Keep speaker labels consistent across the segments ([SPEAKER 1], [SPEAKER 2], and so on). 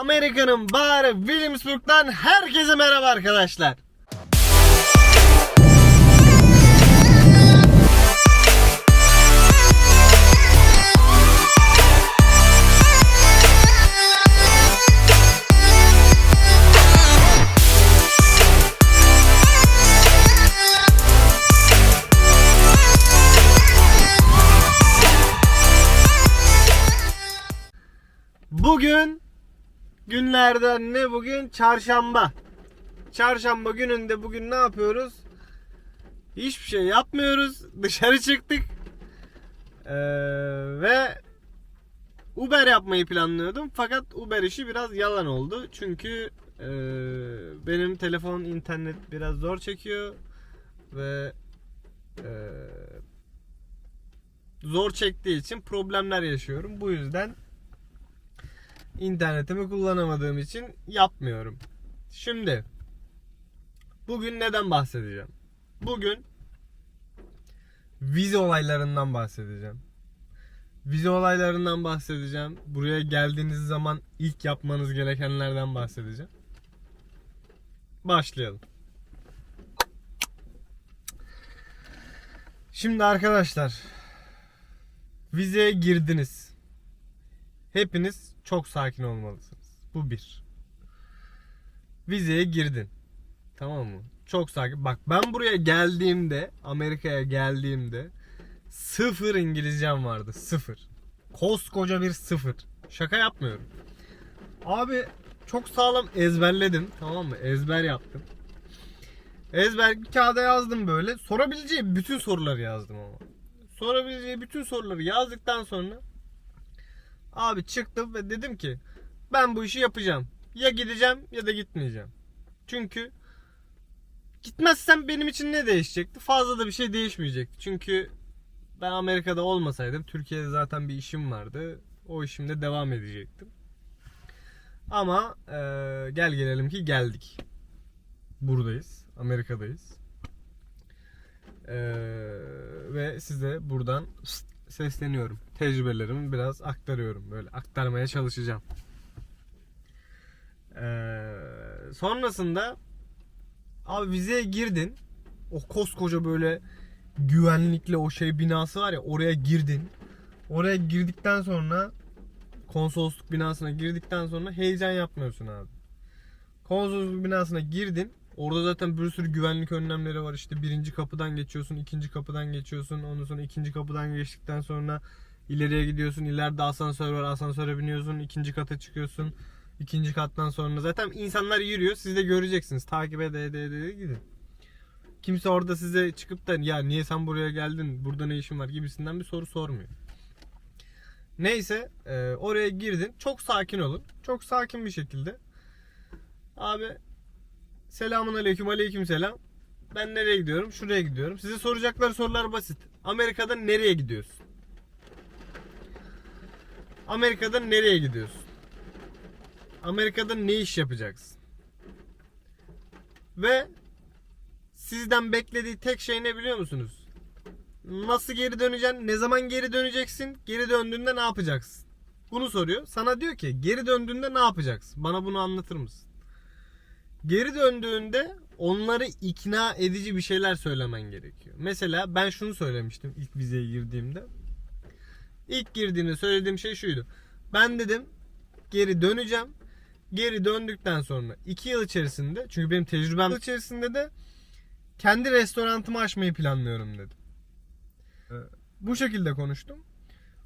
[SPEAKER 1] Amerika'nın bağrı Williamsburg'dan herkese merhaba arkadaşlar. Bugün günlerden ne bugün? Çarşamba. Çarşamba gününde bugün ne yapıyoruz? Hiçbir şey yapmıyoruz. Dışarı çıktık. Ee, ve Uber yapmayı planlıyordum. Fakat Uber işi biraz yalan oldu. Çünkü e, benim telefon internet biraz zor çekiyor ve e, zor çektiği için problemler yaşıyorum. Bu yüzden internetimi kullanamadığım için yapmıyorum. Şimdi bugün neden bahsedeceğim? Bugün vize olaylarından bahsedeceğim. Vize olaylarından bahsedeceğim. Buraya geldiğiniz zaman ilk yapmanız gerekenlerden bahsedeceğim. Başlayalım. Şimdi arkadaşlar vizeye girdiniz. Hepiniz çok sakin olmalısınız. Bu bir. Vizeye girdin. Tamam mı? Çok sakin. Bak ben buraya geldiğimde, Amerika'ya geldiğimde sıfır İngilizcem vardı. Sıfır. Koskoca bir sıfır. Şaka yapmıyorum. Abi çok sağlam ezberledim. Tamam mı? Ezber yaptım. Ezber kağıda yazdım böyle. Sorabileceği bütün soruları yazdım ama. Sorabileceği bütün soruları yazdıktan sonra Abi çıktım ve dedim ki ben bu işi yapacağım. Ya gideceğim ya da gitmeyeceğim. Çünkü gitmezsem benim için ne değişecekti? Fazla da bir şey değişmeyecekti. Çünkü ben Amerika'da olmasaydım Türkiye'de zaten bir işim vardı. O işimde devam edecektim. Ama e, gel gelelim ki geldik. Buradayız. Amerika'dayız. E, ve size buradan sesleniyorum. Tecrübelerimi biraz aktarıyorum. Böyle aktarmaya çalışacağım. Ee, sonrasında abi vizeye girdin. O koskoca böyle güvenlikli o şey binası var ya oraya girdin. Oraya girdikten sonra konsolosluk binasına girdikten sonra heyecan yapmıyorsun abi. Konsolosluk binasına girdin. Orada zaten bir sürü güvenlik önlemleri var. İşte birinci kapıdan geçiyorsun, ikinci kapıdan geçiyorsun. Ondan sonra ikinci kapıdan geçtikten sonra ileriye gidiyorsun. İleride asansör var. Asansöre biniyorsun. ikinci kata çıkıyorsun. İkinci kattan sonra zaten insanlar yürüyor. Siz de göreceksiniz. Takip ede ede ede gidin. Kimse orada size çıkıp da ya niye sen buraya geldin? Burada ne işin var gibisinden bir soru sormuyor. Neyse e, oraya girdin. Çok sakin olun. Çok sakin bir şekilde. Abi Selamun aleyküm aleyküm selam. Ben nereye gidiyorum? Şuraya gidiyorum. Size soracakları sorular basit. Amerika'da nereye gidiyorsun? Amerika'da nereye gidiyorsun? Amerika'da ne iş yapacaksın? Ve sizden beklediği tek şey ne biliyor musunuz? Nasıl geri döneceksin? Ne zaman geri döneceksin? Geri döndüğünde ne yapacaksın? Bunu soruyor. Sana diyor ki geri döndüğünde ne yapacaksın? Bana bunu anlatır mısın? Geri döndüğünde onları ikna edici bir şeyler söylemen gerekiyor. Mesela ben şunu söylemiştim ilk vizeye girdiğimde. İlk girdiğimde söylediğim şey şuydu. Ben dedim geri döneceğim. Geri döndükten sonra 2 yıl içerisinde çünkü benim tecrübem içerisinde de kendi restoranımı açmayı planlıyorum dedim. Ee, Bu şekilde konuştum.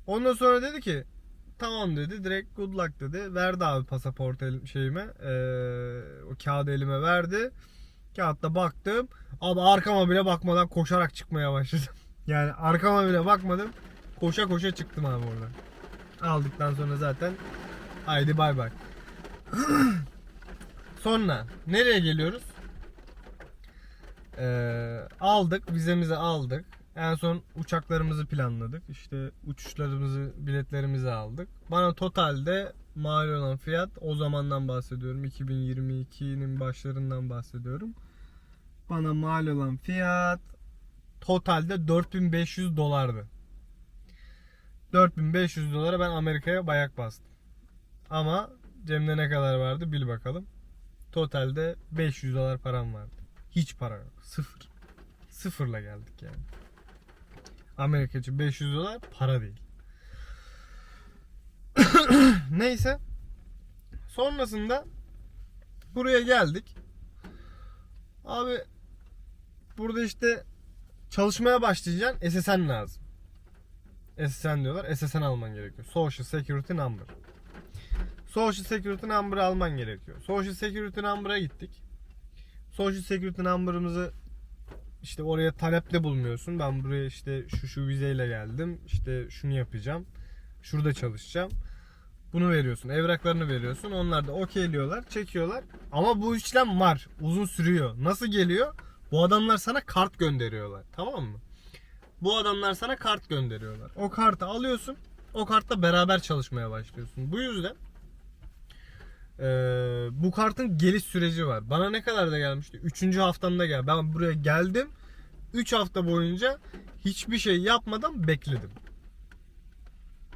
[SPEAKER 1] Ondan sonra dedi ki Tamam dedi. Direkt good luck dedi. Verdi abi pasaport el, şeyime. Ee, o kağıdı elime verdi. Kağıtta baktım. Abi arkama bile bakmadan koşarak çıkmaya başladım. Yani arkama bile bakmadım. Koşa koşa çıktım abi oradan. Aldıktan sonra zaten haydi bay bay. sonra nereye geliyoruz? Ee, aldık. Vizemizi aldık. En son uçaklarımızı planladık. İşte uçuşlarımızı, biletlerimizi aldık. Bana totalde mal olan fiyat o zamandan bahsediyorum. 2022'nin başlarından bahsediyorum. Bana mal olan fiyat totalde 4500 dolardı. 4500 dolara ben Amerika'ya bayak bastım. Ama Cem'de ne kadar vardı bil bakalım. Totalde 500 dolar param vardı. Hiç para yok. Sıfır. Sıfırla geldik yani. Amerika için 500 dolar para değil. Neyse. Sonrasında buraya geldik. Abi burada işte çalışmaya başlayacaksın. SSN lazım. SSN diyorlar. SSN alman gerekiyor. Social Security Number. Social Security Number alman gerekiyor. Social Security Number'a gittik. Social Security Number'ımızı işte oraya talepte bulunuyorsun. Ben buraya işte şu şu vizeyle geldim. İşte şunu yapacağım. Şurada çalışacağım. Bunu veriyorsun. Evraklarını veriyorsun. Onlar da okeyliyorlar, çekiyorlar. Ama bu işlem var. Uzun sürüyor. Nasıl geliyor? Bu adamlar sana kart gönderiyorlar. Tamam mı? Bu adamlar sana kart gönderiyorlar. O kartı alıyorsun. O kartla beraber çalışmaya başlıyorsun. Bu yüzden eee, bu kartın geliş süreci var. Bana ne kadar da gelmişti? Üçüncü haftamda gel. Ben buraya geldim. 3 hafta boyunca hiçbir şey yapmadan bekledim.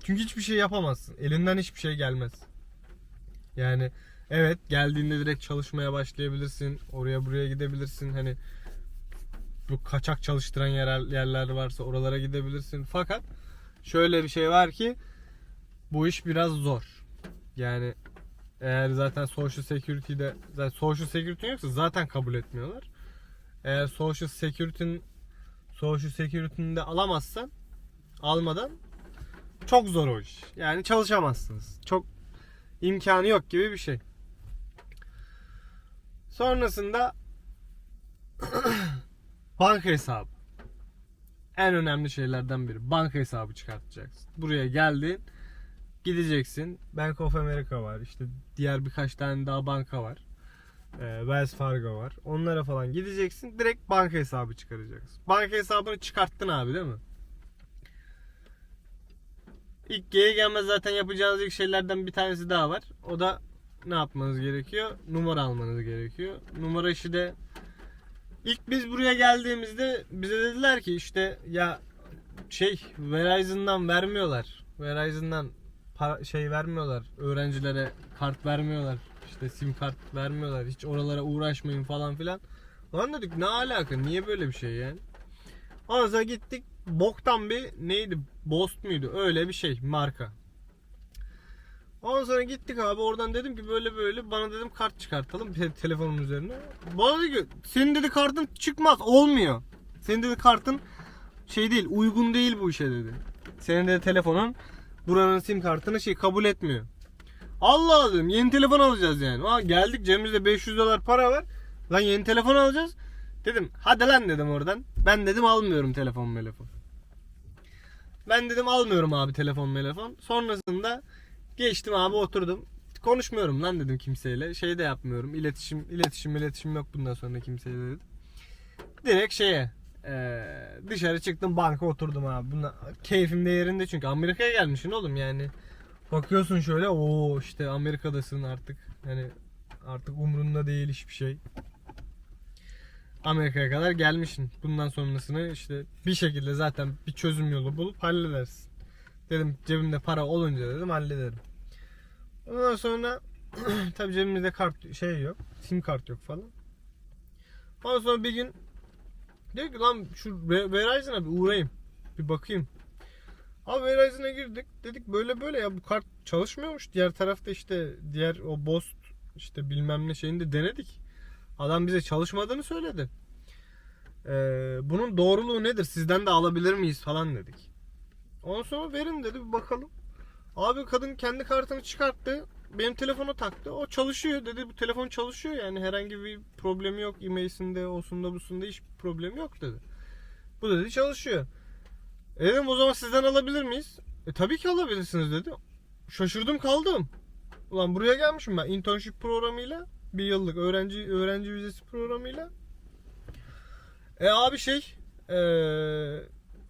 [SPEAKER 1] Çünkü hiçbir şey yapamazsın. Elinden hiçbir şey gelmez. Yani evet geldiğinde direkt çalışmaya başlayabilirsin. Oraya buraya gidebilirsin. Hani bu kaçak çalıştıran yerler, yerler varsa oralara gidebilirsin. Fakat şöyle bir şey var ki bu iş biraz zor. Yani eğer zaten Social Security'de zaten Social Security yoksa zaten kabul etmiyorlar. Eğer Social Security'nin Social Security'ni de alamazsan almadan çok zor o iş. Yani çalışamazsınız. Çok imkanı yok gibi bir şey. Sonrasında banka hesabı. En önemli şeylerden biri. Banka hesabı çıkartacaksın. Buraya geldin. Gideceksin. Bank of America var. İşte diğer birkaç tane daha banka var. Ee, Wells Fargo var. Onlara falan gideceksin. Direkt banka hesabı çıkaracaksın. Banka hesabını çıkarttın abi değil mi? İlk G'ye gelmez zaten yapacağınız ilk şeylerden bir tanesi daha var. O da ne yapmanız gerekiyor? Numara almanız gerekiyor. Numara işi de ilk biz buraya geldiğimizde bize dediler ki işte ya şey Verizon'dan vermiyorlar. Verizon'dan para, şey vermiyorlar. Öğrencilere kart vermiyorlar. İşte sim kart vermiyorlar. Hiç oralara uğraşmayın falan filan. Lan dedik ne alaka? Niye böyle bir şey yani? Ondan sonra gittik. Boktan bir neydi? Bost muydu? Öyle bir şey marka. Ondan sonra gittik abi oradan dedim ki böyle böyle bana dedim kart çıkartalım te- telefonun üzerine. Bana dedi ki senin dedi kartın çıkmaz olmuyor. Senin dedi kartın şey değil uygun değil bu işe dedi. Senin dedi telefonun buranın sim kartını şey kabul etmiyor. Allah dedim yeni telefon alacağız yani. Aa, geldik cebimizde 500 dolar para var. Lan yeni telefon alacağız. Dedim hadi lan dedim oradan. Ben dedim almıyorum telefon telefon. Ben dedim almıyorum abi telefon telefon. Sonrasında geçtim abi oturdum. Konuşmuyorum lan dedim kimseyle. Şey de yapmıyorum. İletişim iletişim iletişim yok bundan sonra kimseyle dedim. Direkt şeye eee, dışarı çıktım banka oturdum abi. Bunlar, keyfim de yerinde çünkü Amerika'ya gelmişsin oğlum yani. Bakıyorsun şöyle o işte Amerika'dasın artık. Hani artık umrunda değil hiçbir şey. Amerika'ya kadar gelmişsin. Bundan sonrasını işte bir şekilde zaten bir çözüm yolu bulup halledersin. Dedim cebimde para olunca dedim hallederim. Ondan sonra tabii cebimizde kart şey yok. Sim kart yok falan. Ondan sonra bir gün diyor ki lan şu Ve- Verizon'a bir uğrayayım. Bir bakayım. Abi Verizon'a girdik. Dedik böyle böyle ya bu kart çalışmıyormuş. Diğer tarafta işte diğer o Bost işte bilmem ne şeyini de denedik. Adam bize çalışmadığını söyledi. Ee, bunun doğruluğu nedir? Sizden de alabilir miyiz falan dedik. Ondan sonra verin dedi bir bakalım. Abi kadın kendi kartını çıkarttı. Benim telefona taktı. O çalışıyor dedi. Bu telefon çalışıyor yani herhangi bir problemi yok. E-mail'sinde, osunda busunda hiçbir problemi yok dedi. Bu dedi çalışıyor. E dedim o zaman sizden alabilir miyiz? E tabii ki alabilirsiniz dedi. Şaşırdım kaldım. Ulan buraya gelmişim ben internship programıyla bir yıllık öğrenci öğrenci vizesi programıyla. E abi şey e,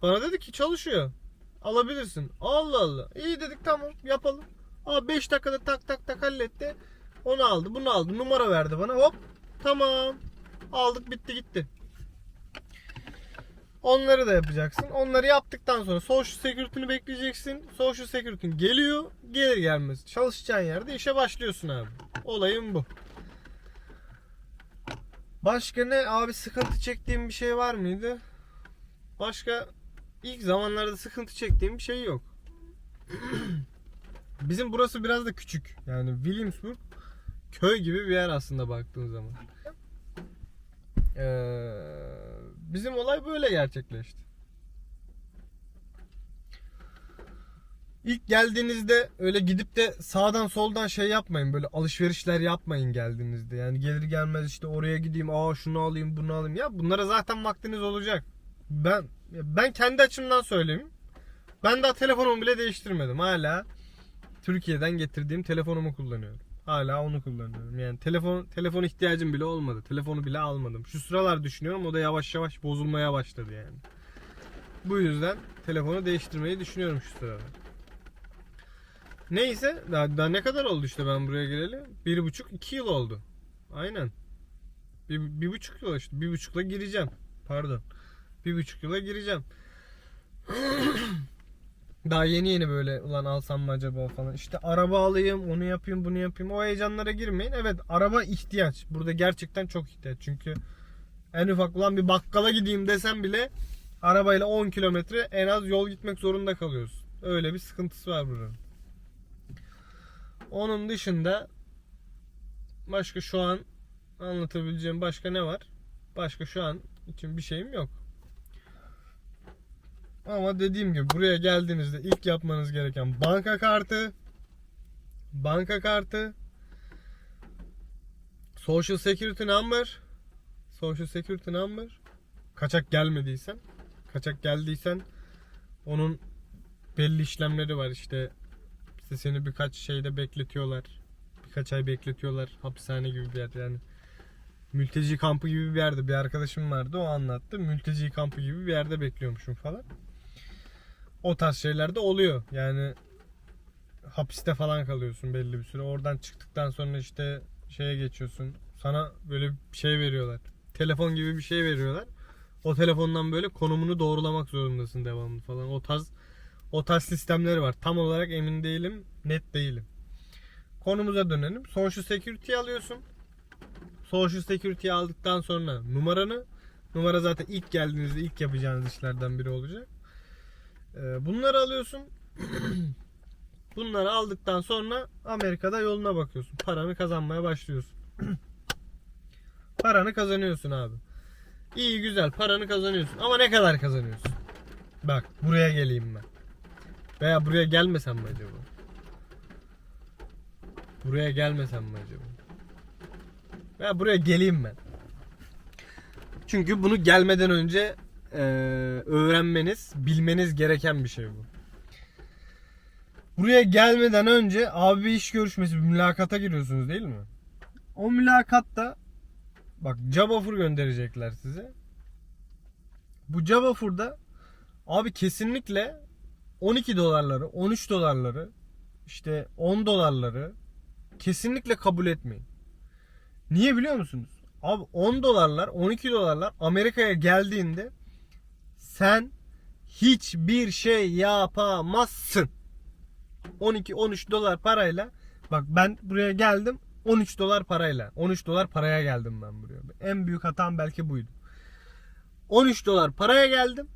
[SPEAKER 1] bana dedi ki çalışıyor. Alabilirsin. Allah Allah. İyi dedik tamam yapalım. Abi 5 dakikada tak tak tak halletti. Onu aldı bunu aldı numara verdi bana hop tamam. Aldık bitti gitti. Onları da yapacaksın. Onları yaptıktan sonra social security'ni bekleyeceksin. Social security'nin geliyor. Gelir gelmez. Çalışacağın yerde işe başlıyorsun abi. Olayım bu. Başka ne abi sıkıntı çektiğim bir şey var mıydı? Başka ilk zamanlarda sıkıntı çektiğim bir şey yok. Bizim burası biraz da küçük. Yani Williamsburg köy gibi bir yer aslında baktığın zaman. Ee, bizim olay böyle gerçekleşti. İlk geldiğinizde öyle gidip de sağdan soldan şey yapmayın. Böyle alışverişler yapmayın geldiğinizde. Yani gelir gelmez işte oraya gideyim, aa şunu alayım, bunu alayım. Ya bunlara zaten vaktiniz olacak. Ben ben kendi açımdan söyleyeyim. Ben daha telefonumu bile değiştirmedim. Hala Türkiye'den getirdiğim telefonumu kullanıyorum. Hala onu kullanıyorum. Yani telefon telefon ihtiyacım bile olmadı. Telefonu bile almadım. Şu sıralar düşünüyorum o da yavaş yavaş bozulmaya başladı yani. Bu yüzden telefonu değiştirmeyi düşünüyorum şu sıralar. Neyse daha, daha ne kadar oldu işte ben buraya geleli? Bir buçuk iki yıl oldu. Aynen. Bir, bir buçuk yıl işte. Bir buçukla gireceğim. Pardon. Bir buçuk yıla gireceğim. Daha yeni yeni böyle ulan alsam mı acaba falan. İşte araba alayım, onu yapayım, bunu yapayım. O heyecanlara girmeyin. Evet araba ihtiyaç. Burada gerçekten çok ihtiyaç. Çünkü en ufak ulan bir bakkala gideyim desem bile arabayla 10 kilometre en az yol gitmek zorunda kalıyoruz. Öyle bir sıkıntısı var buranın. Onun dışında başka şu an anlatabileceğim başka ne var? Başka şu an için bir şeyim yok. Ama dediğim gibi buraya geldiğinizde ilk yapmanız gereken banka kartı, banka kartı, social security number, social security number, kaçak gelmediysen, kaçak geldiysen onun belli işlemleri var işte işte seni birkaç şeyde bekletiyorlar. Birkaç ay bekletiyorlar. Hapishane gibi bir yer yani. Mülteci kampı gibi bir yerde bir arkadaşım vardı o anlattı. Mülteci kampı gibi bir yerde bekliyormuşum falan. O tarz şeyler de oluyor. Yani hapiste falan kalıyorsun belli bir süre. Oradan çıktıktan sonra işte şeye geçiyorsun. Sana böyle bir şey veriyorlar. Telefon gibi bir şey veriyorlar. O telefondan böyle konumunu doğrulamak zorundasın devamlı falan. O tarz o tarz sistemleri var. Tam olarak emin değilim, net değilim. Konumuza dönelim. Social Security alıyorsun. Social Security aldıktan sonra numaranı numara zaten ilk geldiğinizde ilk yapacağınız işlerden biri olacak. Ee, Bunları alıyorsun. Bunları aldıktan sonra Amerika'da yoluna bakıyorsun. Paranı kazanmaya başlıyorsun. paranı kazanıyorsun abi. İyi güzel paranı kazanıyorsun. Ama ne kadar kazanıyorsun? Bak buraya geleyim ben. Veya buraya gelmesem mi acaba? Buraya gelmesem mi acaba? Veya buraya geleyim ben. Çünkü bunu gelmeden önce e, öğrenmeniz, bilmeniz gereken bir şey bu. Buraya gelmeden önce abi bir iş görüşmesi, bir mülakata giriyorsunuz değil mi? O mülakatta bak job offer gönderecekler size. Bu job offer'da abi kesinlikle 12 dolarları, 13 dolarları, işte 10 dolarları kesinlikle kabul etmeyin. Niye biliyor musunuz? Abi 10 dolarlar, 12 dolarlar Amerika'ya geldiğinde sen hiçbir şey yapamazsın. 12-13 dolar parayla bak ben buraya geldim 13 dolar parayla 13 dolar paraya geldim ben buraya. En büyük hatam belki buydu. 13 dolar paraya geldim.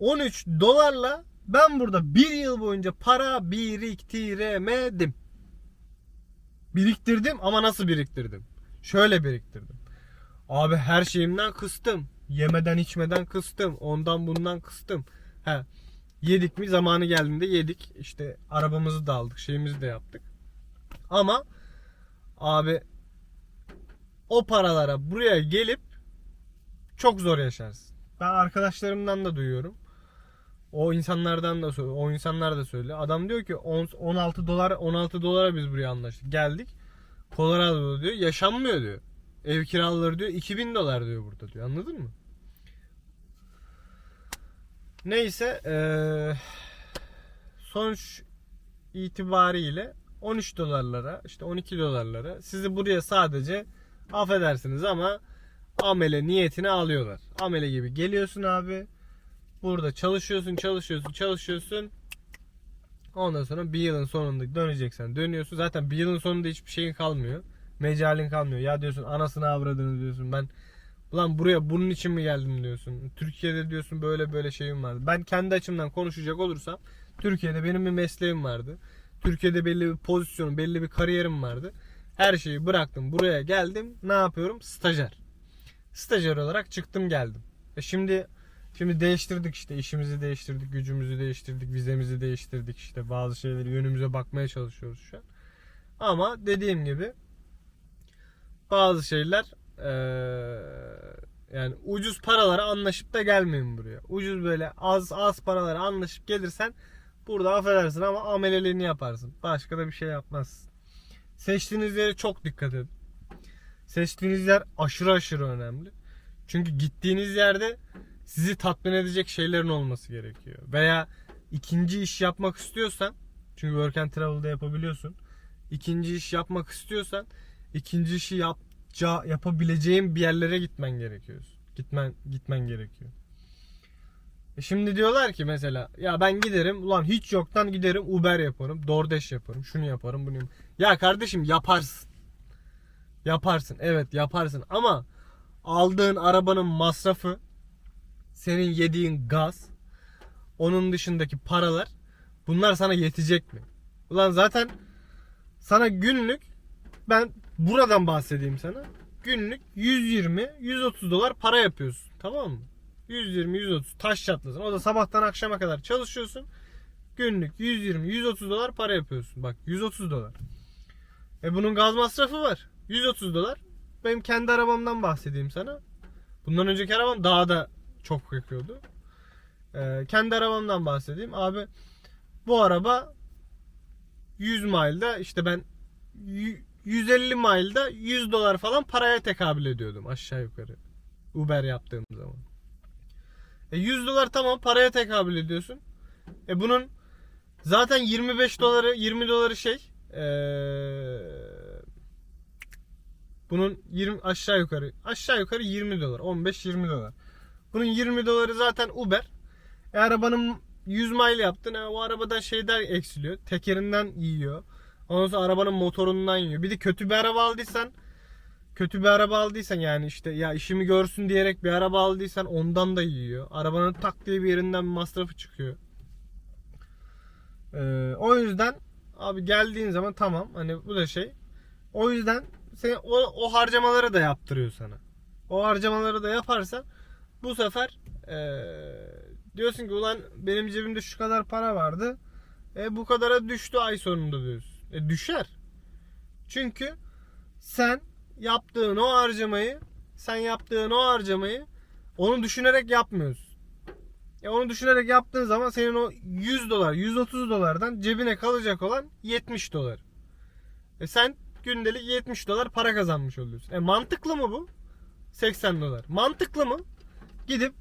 [SPEAKER 1] 13 dolarla ben burada bir yıl boyunca para biriktiremedim. Biriktirdim ama nasıl biriktirdim? Şöyle biriktirdim. Abi her şeyimden kıstım. Yemeden içmeden kıstım. Ondan bundan kıstım. He. Yedik mi zamanı geldiğinde yedik. İşte arabamızı da aldık. Şeyimizi de yaptık. Ama abi o paralara buraya gelip çok zor yaşarsın. Ben arkadaşlarımdan da duyuyorum. O insanlardan da o insanlar da söyle. Adam diyor ki 10 16 dolar 16 dolara biz buraya anlaştık. Geldik. Colorado'da diyor yaşanmıyor diyor. Ev kiraları diyor 2000 dolar diyor burada diyor. Anladın mı? Neyse eee, sonuç itibariyle 13 dolarlara işte 12 dolarlara sizi buraya sadece affedersiniz ama amele niyetini alıyorlar. Amele gibi geliyorsun abi. Burada çalışıyorsun, çalışıyorsun, çalışıyorsun. Ondan sonra bir yılın sonunda döneceksen dönüyorsun. Zaten bir yılın sonunda hiçbir şeyin kalmıyor. Mecalin kalmıyor. Ya diyorsun anasını avradını diyorsun. Ben ulan buraya bunun için mi geldim diyorsun. Türkiye'de diyorsun böyle böyle şeyim vardı. Ben kendi açımdan konuşacak olursam Türkiye'de benim bir mesleğim vardı. Türkiye'de belli bir pozisyonum, belli bir kariyerim vardı. Her şeyi bıraktım. Buraya geldim. Ne yapıyorum? Stajyer. Stajyer olarak çıktım geldim. E şimdi şimdi değiştirdik işte işimizi değiştirdik, gücümüzü değiştirdik, vizemizi değiştirdik işte bazı şeyleri yönümüze bakmaya çalışıyoruz şu an. Ama dediğim gibi bazı şeyler eee, yani ucuz paralara anlaşıp da gelmeyin buraya. Ucuz böyle az az paralara anlaşıp gelirsen burada affedersin ama ameleliğini yaparsın. Başka da bir şey yapmazsın. Seçtiğiniz yere çok dikkat edin. Seçtiğiniz yer aşırı aşırı önemli. Çünkü gittiğiniz yerde sizi tatmin edecek şeylerin olması gerekiyor. Veya ikinci iş yapmak istiyorsan çünkü work and travel'da yapabiliyorsun. İkinci iş yapmak istiyorsan ikinci işi yapca, yapabileceğin bir yerlere gitmen gerekiyor. Gitmen gitmen gerekiyor. E şimdi diyorlar ki mesela ya ben giderim ulan hiç yoktan giderim Uber yaparım, DoorDash yaparım, şunu yaparım, bunu yaparım. Ya kardeşim yaparsın. Yaparsın. Evet yaparsın ama aldığın arabanın masrafı senin yediğin gaz onun dışındaki paralar bunlar sana yetecek mi? Ulan zaten sana günlük ben buradan bahsedeyim sana. Günlük 120 130 dolar para yapıyorsun. Tamam mı? 120 130 taş çatlasın. O da sabahtan akşama kadar çalışıyorsun. Günlük 120 130 dolar para yapıyorsun. Bak 130 dolar. E bunun gaz masrafı var. 130 dolar. Benim kendi arabamdan bahsedeyim sana. Bundan önceki arabam daha da çok yakıyordu. Ee, kendi arabamdan bahsedeyim. Abi bu araba 100 mile'da işte ben 150 mile'da 100 dolar falan paraya tekabül ediyordum aşağı yukarı. Uber yaptığım zaman. E 100 dolar tamam paraya tekabül ediyorsun. E bunun zaten 25 doları 20 doları şey eee bunun 20 aşağı yukarı aşağı yukarı 20 dolar 15-20 dolar. Bunun 20 doları zaten Uber. E arabanın 100 mile yaptın. E, o arabadan şeyler eksiliyor. Tekerinden yiyor. Ondan sonra arabanın motorundan yiyor. Bir de kötü bir araba aldıysan kötü bir araba aldıysan yani işte ya işimi görsün diyerek bir araba aldıysan ondan da yiyor. Arabanın tak diye bir yerinden masrafı çıkıyor. Ee, o yüzden abi geldiğin zaman tamam hani bu da şey. O yüzden sen o, o harcamaları da yaptırıyor sana. O harcamaları da yaparsan bu sefer eee, diyorsun ki ulan benim cebimde şu kadar para vardı. E bu kadara düştü ay sonunda diyorsun. E düşer. Çünkü sen yaptığın o harcamayı sen yaptığın o harcamayı onu düşünerek yapmıyorsun. E onu düşünerek yaptığın zaman senin o 100 dolar, 130 dolardan cebine kalacak olan 70 dolar. E sen gündelik 70 dolar para kazanmış oluyorsun. E mantıklı mı bu? 80 dolar. Mantıklı mı? Gidip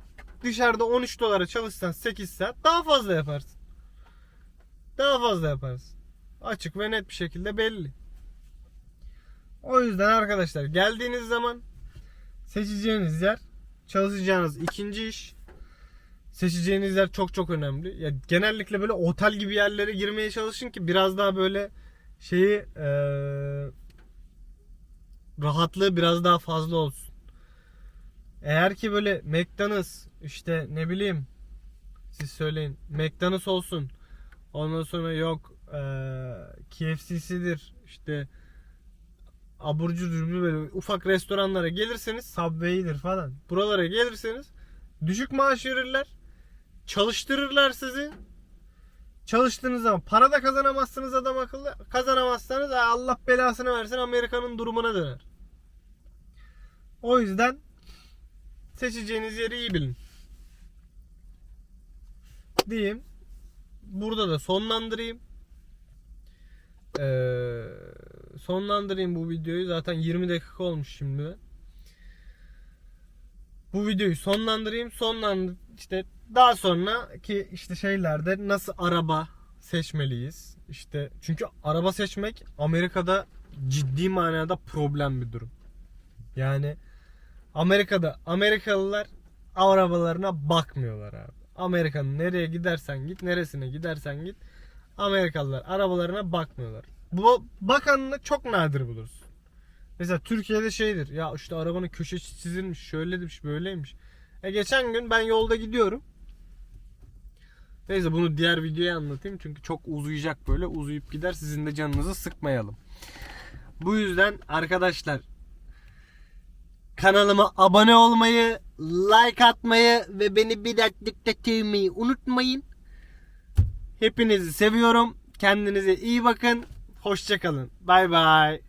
[SPEAKER 1] dışarıda 13 dolara çalışsan 8 saat daha fazla yaparsın. Daha fazla yaparsın. Açık ve net bir şekilde belli. O yüzden arkadaşlar geldiğiniz zaman seçeceğiniz yer çalışacağınız ikinci iş seçeceğiniz yer çok çok önemli. Ya genellikle böyle otel gibi yerlere girmeye çalışın ki biraz daha böyle şeyi eee, rahatlığı biraz daha fazla olsun. Eğer ki böyle McDonald's işte ne bileyim siz söyleyin McDonald's olsun. Ondan sonra yok KFC'sidir işte abur cubur böyle ufak restoranlara gelirseniz Subway'dir falan. Buralara gelirseniz düşük maaş verirler. Çalıştırırlar sizi. Çalıştığınız zaman para da kazanamazsınız adam akıllı. Kazanamazsanız "Ha, Allah belasını versin Amerika'nın durumuna döner. O yüzden seçeceğiniz yeri iyi bilin. Diyeyim. Burada da sonlandırayım. Ee, sonlandırayım bu videoyu. Zaten 20 dakika olmuş şimdi. Bu videoyu sonlandırayım. Sonlandır işte daha sonraki işte şeylerde nasıl araba seçmeliyiz? İşte çünkü araba seçmek Amerika'da ciddi manada problem bir durum. Yani Amerika'da Amerikalılar arabalarına bakmıyorlar abi. Amerika'nın nereye gidersen git, neresine gidersen git. Amerikalılar arabalarına bakmıyorlar. Bu bakanını çok nadir bulursun. Mesela Türkiye'de şeydir. Ya işte arabanın köşesi çizilmiş, şöylemiş, böyleymiş. E geçen gün ben yolda gidiyorum. Neyse bunu diğer videoya anlatayım çünkü çok uzayacak böyle. Uzayıp gider sizin de canınızı sıkmayalım. Bu yüzden arkadaşlar kanalıma abone olmayı, like atmayı ve beni bir dakika sevmeyi unutmayın. Hepinizi seviyorum. Kendinize iyi bakın. Hoşçakalın. Bay bay.